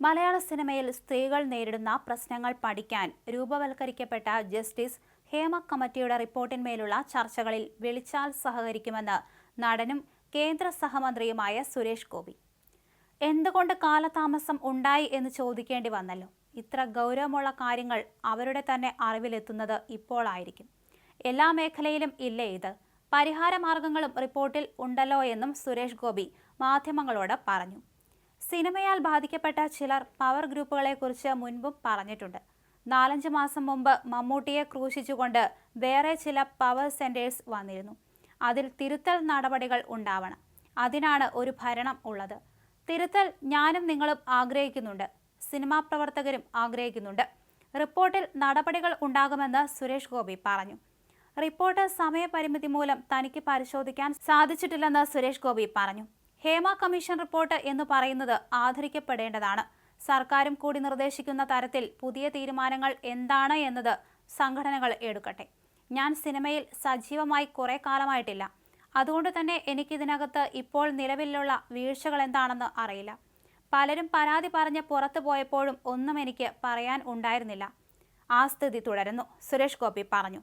മലയാള സിനിമയിൽ സ്ത്രീകൾ നേരിടുന്ന പ്രശ്നങ്ങൾ പഠിക്കാൻ രൂപവൽക്കരിക്കപ്പെട്ട ജസ്റ്റിസ് ഹേമ കമ്മിറ്റിയുടെ റിപ്പോർട്ടിന്മേലുള്ള ചർച്ചകളിൽ വിളിച്ചാൽ സഹകരിക്കുമെന്ന് നടനും കേന്ദ്ര സഹമന്ത്രിയുമായ സുരേഷ് ഗോപി. എന്തുകൊണ്ട് കാലതാമസം ഉണ്ടായി എന്ന് ചോദിക്കേണ്ടി വന്നല്ലോ. ഇത്ര ഗൗരവമുള്ള കാര്യങ്ങൾ അവരുടെ തന്നെ അറിവിലെത്തുന്നത് ഇപ്പോഴായിരിക്കും എല്ലാ മേഖലയിലും ഇല്ലേ ഇത്? പരിഹാര മാർഗങ്ങളും റിപ്പോർട്ടിൽ ഉണ്ടല്ലോ എന്നും സുരേഷ് ഗോപി മാധ്യമങ്ങളോട് പറഞ്ഞു. സിനിമയാൽ ബാധിക്കപ്പെട്ട ചിലർ പവർ ഗ്രൂപ്പുകളെക്കുറിച്ച് മുൻപും പറഞ്ഞിട്ടുണ്ട്. നാലഞ്ച് മാസം മുമ്പ് മമ്മൂട്ടിയെ ക്രൂശിച്ചുകൊണ്ട് വേറെ ചില പവർ സെന്റേഴ്സ് വന്നിരുന്നു. അതിൽ തിരുത്തൽ നടപടികൾ ഉണ്ടാവണം. അതിനാണ് ഒരു ഭരണം ഉള്ളത്. തിരുത്തൽ ഞാനും നിങ്ങളും ആഗ്രഹിക്കുന്നുണ്ട്. സിനിമാ പ്രവർത്തകരും ആഗ്രഹിക്കുന്നുണ്ട്. റിപ്പോർട്ടിൽ നടപടികൾ ഉണ്ടാകുമെന്ന് സുരേഷ് ഗോപി പറഞ്ഞു. റിപ്പോർട്ട് സമയപരിമിതി മൂലം തനിക്ക് പരിശോധിക്കാൻ സാധിച്ചിട്ടില്ലെന്ന് സുരേഷ് ഗോപി പറഞ്ഞു. ഹേമ കമ്മീഷൻ റിപ്പോർട്ട് എന്ന് പറയുന്നത് ആദരിക്കപ്പെടേണ്ടതാണ്. സർക്കാരും കൂടി നിർദ്ദേശിക്കുന്ന തരത്തിൽ പുതിയ തീരുമാനങ്ങൾ എന്താണ് എന്നത് സംഘടനകൾ എടുക്കട്ടെ. ഞാൻ സിനിമയിൽ സജീവമായി കുറേ കാലമായിട്ടില്ല. അതുകൊണ്ട് തന്നെ എനിക്കിതിനകത്ത് ഇപ്പോൾ നിലവിലുള്ള വീഴ്ചകൾ എന്താണെന്ന് അറിയില്ല. പലരും പരാതി പറഞ്ഞ് പുറത്തു പോയപ്പോഴും ഒന്നും എനിക്ക് പറയാൻ ഉണ്ടായിരുന്നില്ല. ആ സ്ഥിതി തുടരുന്നു. സുരേഷ് ഗോപി പറഞ്ഞു.